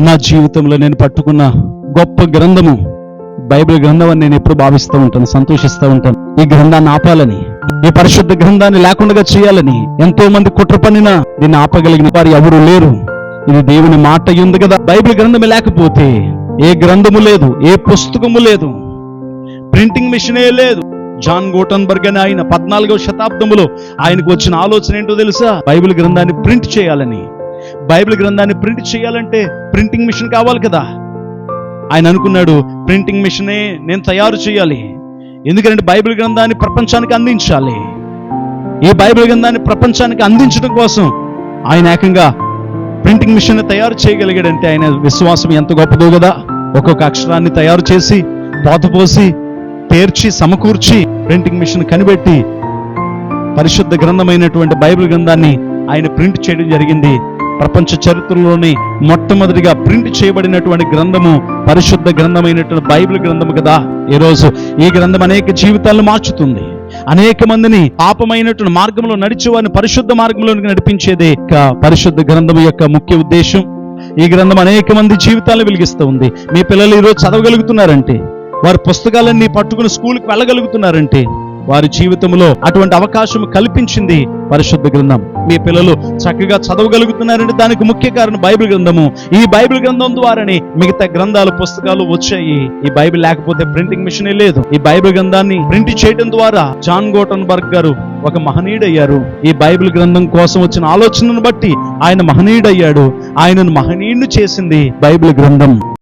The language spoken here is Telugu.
నా జీవితంలో నేను పట్టుకున్న గొప్ప గ్రంథము బైబిల్ గ్రంథం అని నేను ఎప్పుడు భావిస్తూ ఉంటాను సంతోషిస్తూ ఉంటాను. ఈ గ్రంథాన్ని ఆపాలని ఈ పరిశుద్ధ గ్రంథాన్ని లేకుండా చేయాలని ఎంతో మంది కుట్ర పన్నినా దీన్ని ఆపగలిగిన వారు ఎవరు లేరు. ఇది దేవుని మాట ఉంది కదా? బైబిల్ గ్రంథమే లేకపోతే ఏ గ్రంథము లేదు ఏ పుస్తకము లేదు ప్రింటింగ్ మిషనే లేదు. జాన్ గోటన్బర్గ్ అని ఆయన పద్నాలుగవ శతాబ్దములో ఆయనకు వచ్చిన ఆలోచన ఏంటో తెలుసా? బైబిల్ గ్రంథాన్ని ప్రింట్ చేయాలని. బైబిల్ గ్రంథాన్ని ప్రింట్ చేయాలంటే ప్రింటింగ్ మిషన్ కావాలి కదా? ఆయన అనుకున్నాడు ప్రింటింగ్ మిషనే నేను తయారు చేయాలి. ఎందుకంటే బైబిల్ గ్రంథాన్ని ప్రపంచానికి అందించాలి. ఈ బైబిల్ గ్రంథాన్ని ప్రపంచానికి అందించడం కోసం ఆయన ఏకంగా ప్రింటింగ్ మిషన్ తయారు చేయగలిగాడంటే ఆయన విశ్వాసం ఎంత గొప్పదో కదా? ఒక్కొక్క అక్షరాన్ని తయారు చేసి పోతపోసి పేర్చి సమకూర్చి ప్రింటింగ్ మిషన్ కనిపెట్టి పరిశుద్ధ గ్రంథమైనటువంటి బైబిల్ గ్రంథాన్ని ఆయన ప్రింట్ చేయడం జరిగింది. ప్రపంచ చరిత్రలోని మొట్టమొదటిగా ప్రింట్ చేయబడినటువంటి గ్రంథము పరిశుద్ధ గ్రంథమైనటువంటి బైబిల్ గ్రంథము కదా. ఈ రోజు ఈ గ్రంథం అనేక జీవితాలను మార్చుతుంది. అనేక మందిని పాపమైనటువంటి మార్గంలో నడిచే వారిని పరిశుద్ధ మార్గంలోనికి నడిపించేదే పరిశుద్ధ గ్రంథం యొక్క ముఖ్య ఉద్దేశం. ఈ గ్రంథం అనేక మంది జీవితాలను వెలిగిస్తూ ఉంది. మీ పిల్లలు ఈరోజు చదవగలుగుతున్నారంటే వారి పుస్తకాలన్నీ పట్టుకుని స్కూల్కి వెళ్ళగలుగుతున్నారంటే వారి జీవితంలో అటువంటి అవకాశం కల్పించింది పరిశుద్ధ గ్రంథం. మీ పిల్లలు చక్కగా చదవగలుగుతున్నారంటే దానికి ముఖ్య కారణం బైబిల్ గ్రంథము. ఈ బైబిల్ గ్రంథం ద్వారానే మిగతా గ్రంథాలు పుస్తకాలు వచ్చాయి. ఈ బైబిల్ లేకపోతే ప్రింటింగ్ మిషనే లేదు. ఈ బైబిల్ గ్రంథాన్ని ప్రింట్ చేయడం ద్వారా జాన్ గోటన్ బర్గ్ గారు ఒక మహనీయుడయ్యారు. ఈ బైబిల్ గ్రంథం కోసం వచ్చిన ఆలోచనను బట్టి ఆయన మహనీయుడయ్యాడు. ఆయనను మహనీయుడు చేసింది బైబిల్ గ్రంథం.